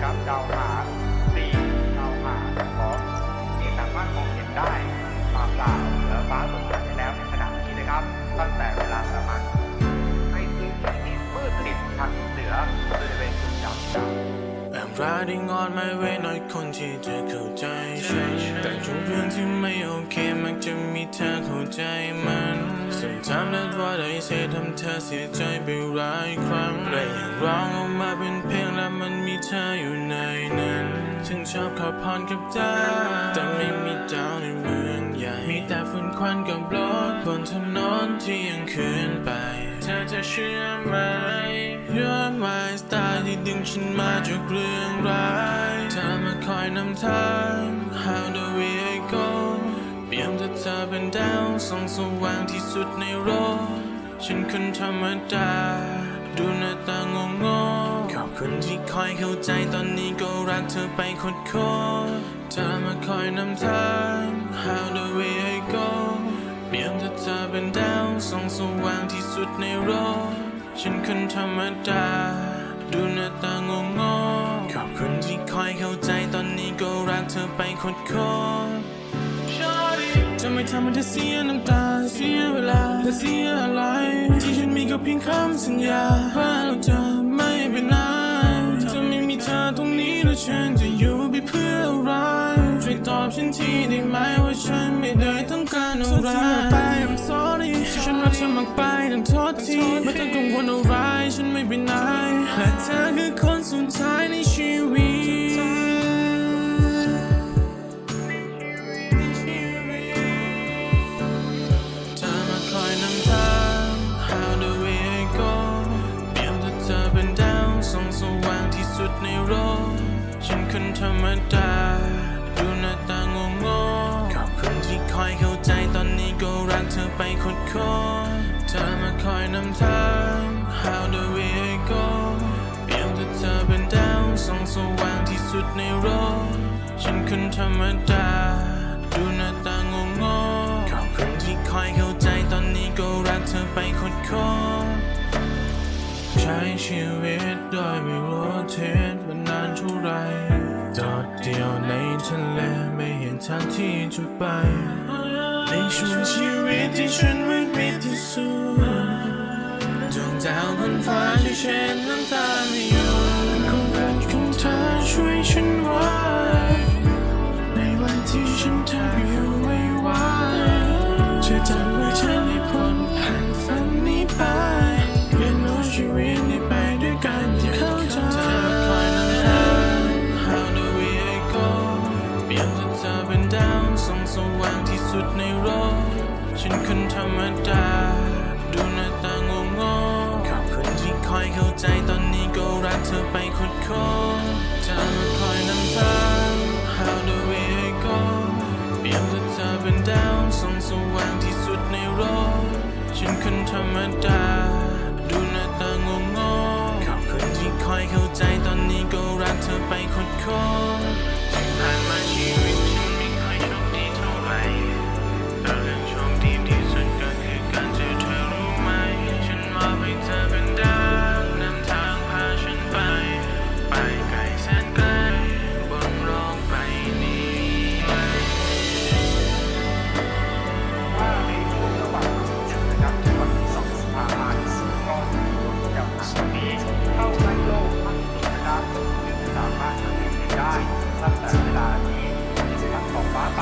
นะครับดาวหางสี่ดาวหางของที่สามารถมองเห็นได้ตามดาวเหนือฟ้าสดใสได้แล้วในขณะนี้นะครับ ตั้งแต่เวลาประมาณให้พื้นที่ที่มืดสนิททางเหนือบริเวณจุดดำดำ I'm riding on my way น้อยคนที่จะเข้าใจฉันแต่ทุกเรื่องที่ไม่โอเคมักจะมีเธอเข้าใจมัน Sometimes that's what I say ทำเธอเสียใจไปหลายครั้งและยังร้องออกมาเป็นเพลงและมันมีเธออยู่ในนั้นฉันชอบขับผ่านกับตาแต่ไม่มีดาวในเมืองใหญ่ มีแต่ฝุ่นควันกับรถบนถนนที่ยังคืนไป เธอจะเชื่อไหม You're my star ที่ดึงฉันมาจากเรื่องร้ายเธอมาคอยนำทาง How do we go เปรียบเธอเธอเป็นดาวส่องสว่างที่สุดในโลกฉันคนธรรมดา ดูหน้าตางงๆขอบ คุณที่คอยเข้าใจตอนนี้ก็รักเธอไปโคตรโคตรเธอมาคอยนำทาง How do we go เปรียบเธอเธอเป็นดาวส่องสว่างที่สุดในโลกฉันคนธรรมดา ดูหน้าตางงๆขอบคุณที่คอยเข้าใจตอนนี้ก็รักเธอไปโคตรโคตร ทำให้เธอเสียน้ำตาเสียเวลาและเสียอะไร ที่ฉันมีก็เพียงคำสัญญาว่าเราจะไม่เป็นจะไม่มีเธอตรงนี้แล้วฉันจะอยู่ไปเพื่ออะไรช่วยตอบฉันทีได้ไหมว่าฉันไม่ได้ต้องการอะไรไป I'm sorry ที่ฉันรักเธอมากไปต้องโทษทีไม่ต้องกังวลอะไรฉันไม่เป็นและเธอคือคนสุดท้ายใน ดในโลกฉันคนธรรมดา ดูหน้าตางงๆขอบคุณที่คอยเข้าใจตอนนี้ก็รักเธอไปคตรโคตรเธอมาคอยนำทาง How do we go เปรียบเธอเธอเป็นดาวส่องสว่างที่สุดในโลกฉันคนธรรมดา ดูหน้าตางงๆขอบคุณที่คอยเข้าใจตอนนี้ก็รักเธอไปคตรโคตรใช้ชีวิตโดยไม่รู้เทศว่านานเท่าไรจอดเดียวในทะเลไม่เห็นทางที่จะไป ในช่วงชีวิตที่ฉันมืดมิดที่สุดดวงดาวบนฟ้าที่เช็ดน้ำตาไม่ รัก ตรงนี้เข้าใกล้โลกมากที่สุดนะครับซึ่งสามารถทำได้ตั้งแต่เวลานี้นะครับของฟ้าไป